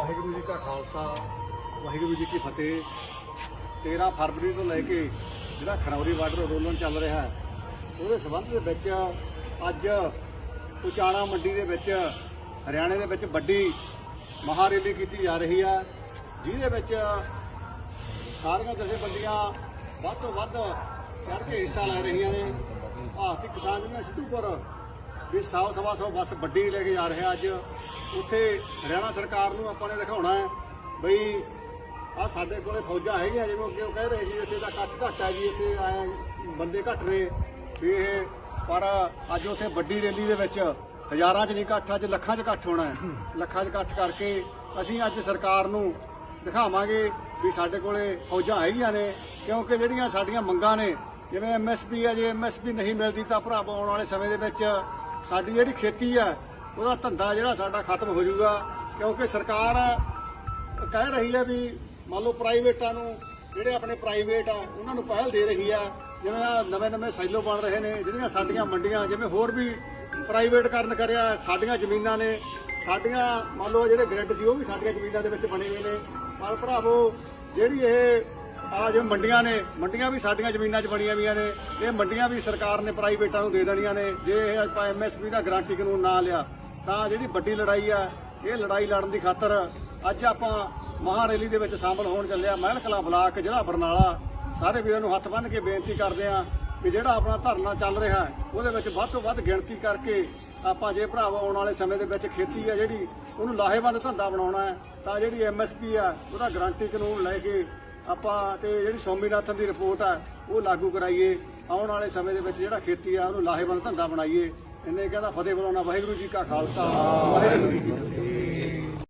ਵਾਹਿਗੁਰੂ ਜੀ ਕਾ ਖਾਲਸਾ, ਵਾਹਿਗੁਰੂ ਜੀ ਕੀ ਫਤਿਹ। 13 ਫਰਵਰੀ ਤੋਂ ਲੈ ਕੇ ਜਿਹੜਾ ਖਨੌਰੀ ਬਾਰਡਰ ਅੰਦੋਲਨ ਚੱਲ ਰਿਹਾ ਹੈ, ਉਹਦੇ ਸਬੰਧ ਦੇ ਵਿੱਚ ਅੱਜ ਉਚਾਣਾ ਮੰਡੀ ਦੇ ਵਿੱਚ, ਹਰਿਆਣੇ ਦੇ ਵਿੱਚ ਵੱਡੀ ਮਹਾਰੈਲੀ ਕੀਤੀ ਜਾ ਰਹੀ ਹੈ, ਜਿਹਦੇ ਵਿੱਚ ਸਾਰੀਆਂ ਜਥੇਬੰਦੀਆਂ ਵੱਧ ਤੋਂ ਵੱਧ ਚੜ੍ਹ ਕੇ ਹਿੱਸਾ ਲੈ ਰਹੀਆਂ ਨੇ। ਭਾਰਤੀ ਕਿਸਾਨ ਯੂਨੀਅਨ ਸਿੱਧੂਪੁਰ ਵੀ ਸੌ ਸਵਾ ਸੌ ਬੱਸ ਵੱਡੀ ਲੈ ਕੇ ਜਾ ਰਿਹਾ ਅੱਜ। ਉੱਥੇ ਹਰਿਆਣਾ ਸਰਕਾਰ ਨੂੰ ਆਪਾਂ ਨੇ ਦਿਖਾਉਣਾ ਹੈ ਬਈ ਆ ਸਾਡੇ ਕੋਲੇ ਫੌਜਾਂ ਹੈਗੀਆਂ ਜਿਵੇਂ ਅੱਗੇ ਉਹ ਕਹਿ ਰਹੇ ਸੀ ਇੱਥੇ ਤਾਂ ਘੱਟ ਘੱਟ ਹੈ ਜੀ, ਇੱਥੇ ਆਏ ਬੰਦੇ ਘੱਟ ਨੇ ਵੀ ਇਹ ਪਰ ਅੱਜ ਉੱਥੇ ਵੱਡੀ ਰੈਲੀ ਦੇ ਵਿੱਚ ਹਜ਼ਾਰਾਂ 'ਚ ਨਹੀਂ ਇਕੱਠ ਅੱਜ ਲੱਖਾਂ 'ਚ ਇਕੱਠ ਹੋਣਾ ਹੈ। ਲੱਖਾਂ 'ਚ ਇਕੱਠ ਕਰਕੇ ਅਸੀਂ ਅੱਜ ਸਰਕਾਰ ਨੂੰ ਦਿਖਾਵਾਂਗੇ ਵੀ ਸਾਡੇ ਕੋਲੇ ਫੌਜਾਂ ਹੈਗੀਆਂ ਨੇ, ਕਿਉਂਕਿ ਜਿਹੜੀਆਂ ਸਾਡੀਆਂ ਮੰਗਾਂ ਨੇ, ਜਿਵੇਂ ਐਮਐਸਪੀ ਹੈ, ਜੇ ਐਮਐਸਪੀ ਨਹੀਂ ਮਿਲਦੀ ਤਾਂ ਭਰਾਵੋ ਆਉਣ ਵਾਲੇ ਸਮੇਂ ਦੇ ਵਿੱਚ ਸਾਡੀ ਜਿਹੜੀ ਖੇਤੀ ਹੈ ਉਹਦਾ ਧੰਦਾ ਜਿਹੜਾ ਸਾਡਾ ਖਤਮ ਹੋ ਜਾਊਗਾ। ਕਿਉਂਕਿ ਸਰਕਾਰ ਕਹਿ ਰਹੀ ਹੈ ਵੀ ਮੰਨ ਲਓ ਪ੍ਰਾਈਵੇਟਾਂ ਨੂੰ, ਜਿਹੜੇ ਆਪਣੇ ਪ੍ਰਾਈਵੇਟ ਆ, ਉਹਨਾਂ ਨੂੰ ਪਹਿਲ ਦੇ ਰਹੀ ਆ। ਜਿਵੇਂ ਆ ਨਵੇਂ ਨਵੇਂ ਸਾਈਲੋ ਬਣ ਰਹੇ ਨੇ ਜਿਹੜੀਆਂ ਸਾਡੀਆਂ ਮੰਡੀਆਂ, ਜਿਵੇਂ ਹੋਰ ਵੀ ਪ੍ਰਾਈਵੇਟ ਕਰਨ ਕਰਿਆ, ਸਾਡੀਆਂ ਜ਼ਮੀਨਾਂ ਨੇ। ਸਾਡੀਆਂ ਮੰਨ ਲਓ ਜਿਹੜੇ ਗ੍ਰਿਡ ਸੀ, ਉਹ ਵੀ ਸਾਡੀਆਂ ਜ਼ਮੀਨਾਂ ਦੇ ਵਿੱਚ ਬਣੇ ਹੋਏ ਨੇ। ਪਰ ਭਰਾਵੋ, ਜਿਹੜੀ ਇਹ ਆ ਜੋ ਮੰਡੀਆਂ ਨੇ, ਮੰਡੀਆਂ ਵੀ ਸਾਡੀਆਂ ਜ਼ਮੀਨਾਂ 'ਚ ਬਣੀਆਂ ਹੋਈਆਂ ਨੇ, ਇਹ ਮੰਡੀਆਂ ਵੀ ਸਰਕਾਰ ਨੇ ਪ੍ਰਾਈਵੇਟਾਂ ਨੂੰ ਦੇ ਦੇਣੀਆਂ ਨੇ, ਜੇ ਇਹ ਆਪਾਂ ਐਮਐਸਪੀ ਦਾ ਗਾਰੰਟੀ ਕਾਨੂੰਨ ਨਾ ਲਿਆ, ਤਾਂ ਜਿਹੜੀ ਵੱਡੀ ਲੜਾਈ ਆ, ਇਹ ਲੜਾਈ ਲੜਨ ਦੀ ਖਾਤਰ ਅੱਜ ਆਪਾਂ ਮਹਾ ਰੈਲੀ ਦੇ ਵਿੱਚ ਸ਼ਾਮਲ ਹੋਣ ਚੱਲਿਆ ਮਹਿਲ ਕਲਾਂ ਬਲਾਕ ਜ਼ਿਲ੍ਹਾ ਬਰਨਾਲਾ, ਸਾਰੇ ਵੀਰਾਂ ਨੂੰ ਹੱਥ ਬੰਨ੍ਹ ਕੇ ਬੇਨਤੀ ਕਰਦੇ ਆ ਕਿ ਜਿਹੜਾ ਆਪਣਾ ਧਰਨਾ ਚੱਲ ਰਿਹਾ ਹੈ, ਉਹਦੇ ਵਿੱਚ ਵੱਧ ਤੋਂ ਵੱਧ ਗਿਣਤੀ ਕਰਕੇ ਆਪਾਂ ਜੇ ਭਰਾਵਾ ਆਉਣ ਵਾਲੇ ਸਮੇਂ ਦੇ ਵਿੱਚ ਖੇਤੀ ਆ ਜਿਹੜੀ ਉਹਨੂੰ ਲਾਹੇਵੰਦ ਧੰਦਾ ਬਣਾਉਣਾ ਹੈ, ਤਾਂ ਜਿਹੜੀ ਐਮਐਸਪੀ ਆ, ਉਹਦਾ ਗਾਰੰਟੀ ਕਾਨੂੰਨ ਲੈ ਕੇ ਆਪਾਂ ਤੇ ਜਿਹੜੀ ਸੋਮੀਨਾਥਨ ਦੀ ਰਿਪੋਰਟ ਆ, ਉਹ ਲਾਗੂ ਕਰਾਈਏ। ਆਉਣ ਵਾਲੇ ਸਮੇਂ ਦੇ ਵਿੱਚ ਜਿਹੜਾ ਖੇਤੀ ਆ, ਉਹਨੂੰ ਲਾਹੇਵੰਦ ਧੰਦਾ ਬਣਾਈਏ। ਇਹਨੇ ਕਹਿੰਦਾ ਫਤਿਹ ਬੁਲਾਉਣਾ, ਵਾਹਿਗੁਰੂ ਜੀ ਕਾ ਖਾਲਸਾ। ਵਾਹਿਗੁਰੂ ਜੀ ਕੀ ਫਤਿਹ।